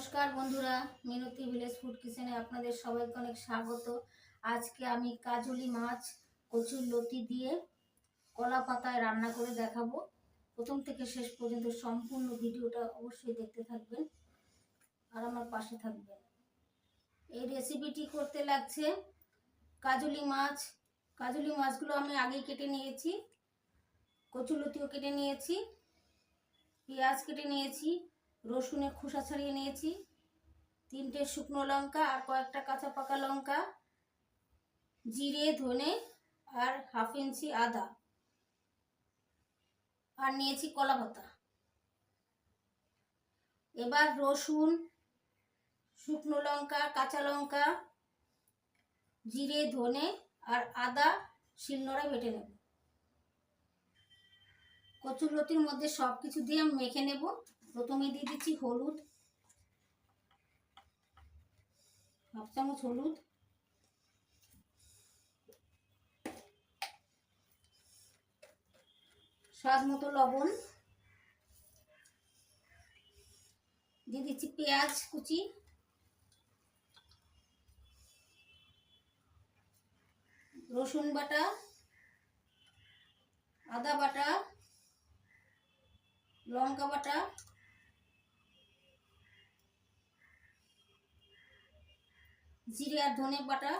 নমস্কার বন্ধুরা, মিনতি village food কিচেনে আপনাদের সবাইকে অনেক স্বাগত। আজকে আমি কাজলি মাছ, কচুর লতি দিয়ে কলা পাতায় রান্না করে দেখাবো। প্রথম থেকে শেষ পর্যন্ত সম্পূর্ণ ভিডিওটা অবশ্যই দেখতে থাকবেন আর আমার পাশে থাকবেন। এই রেসিপিটি করতে লাগছে কাজলি মাছ। কাজলি মাছগুলো আমি আগে কেটে নিয়েছি, কচুর লতিও কেটে নিয়েছি, পেঁয়াজ কেটে নিয়েছি রসুনের খোসা ছাড়িয়ে নিয়েছি। তিনটে শুকনো লঙ্কা আর কয়েকটা কাঁচা পাকা লঙ্কা, জিরে, ধনে আর হাফ ইঞ্চি আদা। আর নিয়েছি কলা পাতা। এবার রসুন, শুকনো লঙ্কা, কাঁচা লঙ্কা, জিরে, ধনে আর আদা শিলনোড়ায় বেটে নেব। কচুর লতির মধ্যে সব কিছু দিয়ে মেখে নেব। প্রথমে দিয়ে দিচ্ছি হলুদ। হাফ চামচ হলুদ। স্বাদ মতো লবণ। দিয়ে দিচ্ছি পেঁয়াজ কুচি। রসুন বাটা। আদা বাটা। লঙ্কা বাটা। জিরে আর ধনে বাটা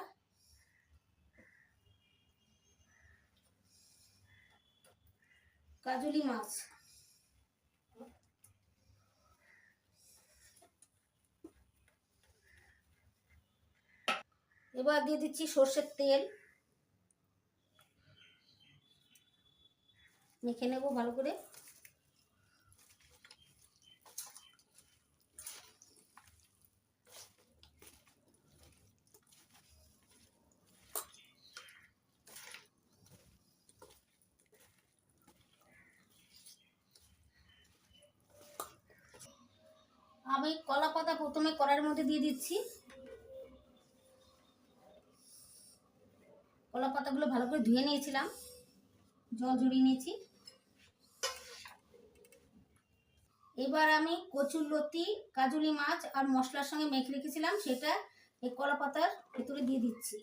কাজলি মাছ। এবার দিয়ে দিচ্ছি সর্ষের তেল। মেখে নেব ভালো করে। আমি কলা পাতা প্রথমে কড়াইয়ের মধ্যে দিয়ে দিচ্ছি। কলা পাতাগুলো ভালো করে ধুয়ে নিয়েছিলাম। জল ঝরিয়ে নিয়েছি। এবার আমি কচুর লতি, কাজুলি মাছ আর মশলার সঙ্গে মেখে রেখেছিলাম, সেটা এই কলা পাতার ভেতরে দিয়ে দিচ্ছি।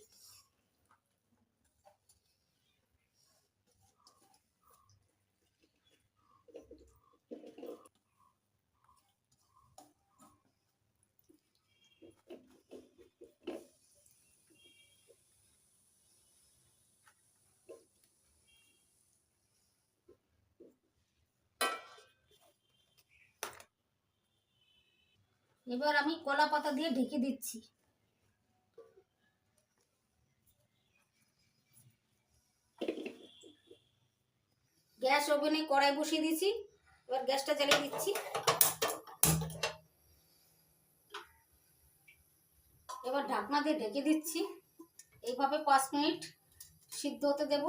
এবার আমি কলা পাতা দিয়ে ঢেকে দিচ্ছি। গ্যাস ওভেনে কড়াই বসিয়ে দিয়েছি, এবার গ্যাসটা জ্বালিয়ে দিচ্ছি। এবার ঢাকনা দিয়ে ঢেকে দিচ্ছি। এইভাবে পাঁচ মিনিট সিদ্ধ হতে দেব।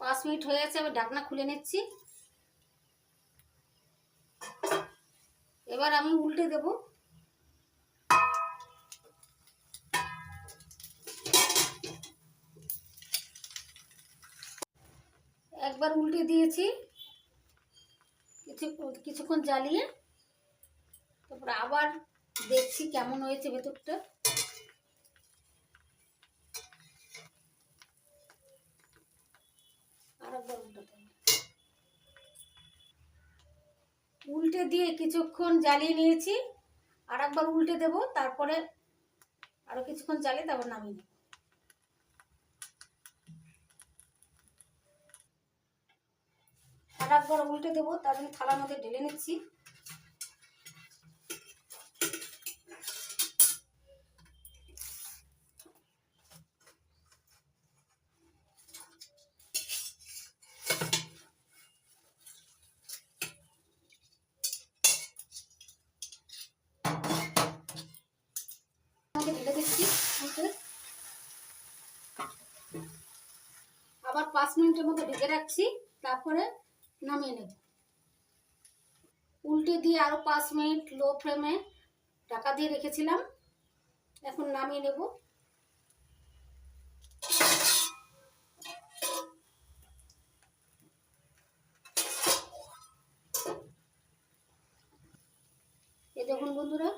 পাঁচ মিনিট হয়ে গেছে, এবার ঢাকনা খুলে নিচ্ছি। এবার আমি উল্টে দেব। একবার উল্টে দিয়েছি। কিছু কিছুক্ষণ জ্বালিয়ে, তারপর আবার দেখছি কেমন হয়েছে ভেতরটা। উল্টে দিয়ে কিছুক্ষণ জ্বালিয়ে নিয়েছি। আর একবার উল্টে দেব, তারপরে আরও কিছুক্ষণ জ্বালিয়ে তারপর নামিয়ে নেব। আর একবার উল্টে দেবো, তার জন্য থালার মধ্যে ঢেলে নিচ্ছি। আবার পাঁচ মিনিটের মতো ঢেকে রাখছি, তারপরে নামিয়ে নেব। উল্টে দিয়ে আরও পাঁচ মিনিট লো ফ্লেমে ঢাকা দিয়ে রেখেছিলাম, এখন নামিয়ে নেব। এই দেখুন বন্ধুরা,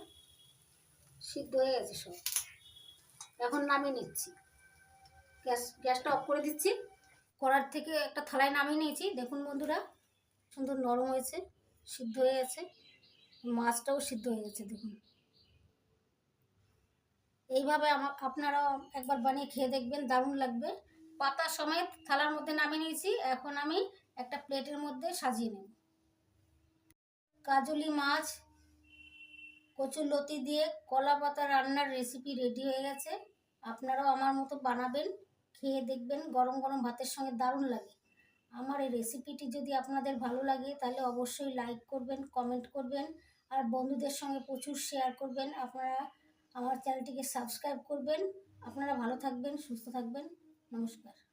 সিদ্ধ হয়ে গেছে সব। এখন নামিয়ে নিচ্ছি। গ্যাস, গ্যাসটা অফ করে দিচ্ছি। কড়ার থেকে একটা থালায় নামিয়ে নিয়েছি। দেখুন বন্ধুরা, সুন্দর নরম হয়েছে, সিদ্ধ হয়ে গেছে। মাছটাও সিদ্ধ হয়ে গেছে, দেখুন। এইভাবে আমার, আপনারাও একবার বানিয়ে খেয়ে দেখবেন, দারুণ লাগবে। পাতা সমেত থালার মধ্যে নামিয়ে নিয়েছি। এখন আমি একটা প্লেটের মধ্যে সাজিয়ে নেব। কাজলি মাছ কচুর লতি দিয়ে কলা পাতা রান্নার রেসিপি রেডি হয়ে গেছে। আপনারাও আমার মতো বানাবেন। খেয়ে দেখবেন গরম গরম ভাতের সঙ্গে দারুণ লাগে। আমার এই রেসিপিটি যদি আপনাদের ভালো লাগে, তাহলে অবশ্যই লাইক করবেন কমেন্ট করবেন, আর বন্ধুদের সঙ্গে প্রচুর শেয়ার করবেন। আপনারা আমার চ্যানেলটিকে সাবস্ক্রাইব করবেন। আপনারা ভালো থাকবেন, সুস্থ থাকবেন। নমস্কার।